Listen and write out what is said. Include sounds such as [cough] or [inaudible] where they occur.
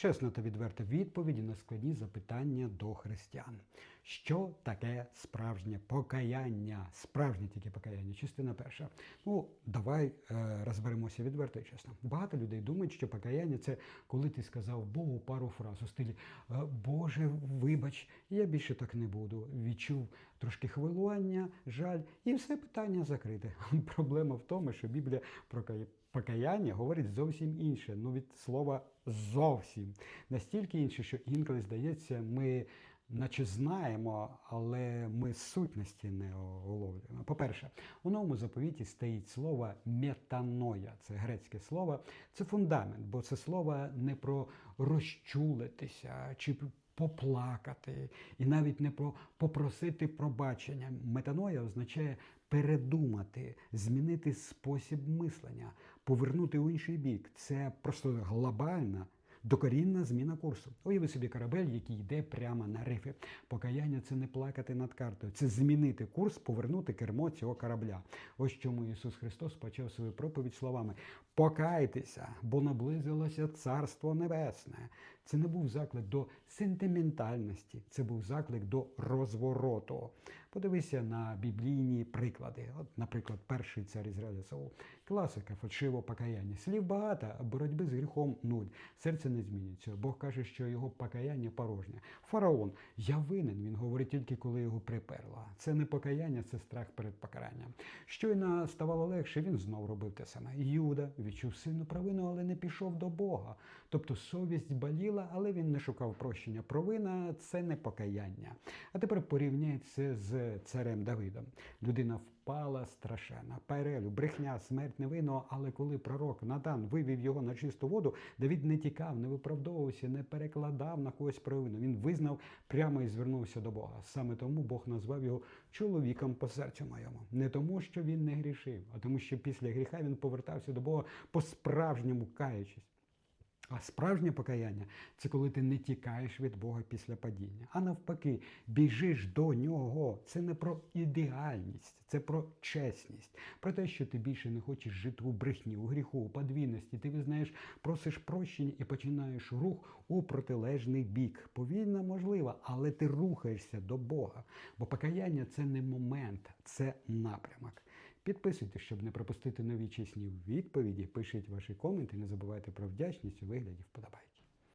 Чесна та відверта відповіді на складні запитання до християн. Що таке справжнє покаяння? Справжнє тільки покаяння, частина перша. Ну, давай е, розберемося відверто і чесно. Багато людей думають, що покаяння це коли ти сказав Богу пару фраз у стилі е, Боже, вибач, я більше так не буду. Відчув трошки хвилювання, жаль, і все питання закрите. [laughs] Проблема в тому, що Біблія про Покаяння говорить зовсім інше, ну від слова зовсім. Настільки інше, що інколи здається, ми наче знаємо, але ми сутності не уловлюємо. По-перше, у новому заповіті стоїть слово метаноя, це грецьке слово, це фундамент, бо це слово не про розчулитися чи поплакати, і навіть не про попросити пробачення. Метаноя означає передумати, змінити спосіб мислення, повернути у інший бік. Це просто глобальна. Докорінна зміна курсу. Уяви собі корабель, який йде прямо на рифи. Покаяння це не плакати над картою, це змінити курс, повернути кермо цього корабля. Ось чому Ісус Христос почав свою проповідь словами: Покайтеся, бо наблизилося Царство Небесне. Це не був заклик до сентиментальності, це був заклик до розвороту. Подивися на біблійні приклади. От, наприклад, перший цар Ізраїля Саул. Класика фальшивого покаяння. Слів багато, а боротьби з гріхом нуль. Серце не змінюється. Бог каже, що його покаяння порожнє. Фараон, я винен. Він говорить тільки коли його приперло. Це не покаяння, це страх перед покаранням. Щойно ставало легше, він знов робив те саме. Юда відчув сильну провину, але не пішов до Бога. Тобто совість боліла, але він не шукав прощення. Провина це не покаяння. А тепер порівняється з царем Давидом. Людина впала страшенно. Перелю, брехня, смерть невинного, але коли пророк Натан вивів його на чисту воду, Давид не тікав, не виправдовувався, не перекладав на когось провину. Він визнав прямо і звернувся до Бога. Саме тому Бог назвав його чоловіком по серцю моєму. Не тому, що він не грішив, а тому, що після гріха він повертався до Бога по-справжньому каючись. А справжнє покаяння це коли ти не тікаєш від Бога після падіння, а навпаки, біжиш до нього. Це не про ідеальність, це про чесність, про те, що ти більше не хочеш жити у брехні, у гріху, у подвійності. Ти визнаєш, просиш прощення і починаєш рух у протилежний бік. Повільно можливо, але ти рухаєшся до Бога. Бо покаяння це не момент, це напрямок. Підписуйтесь, щоб не пропустити нові чесні відповіді. Пишіть ваші коменти, не забувайте про вдячність у вигляді вподобайки.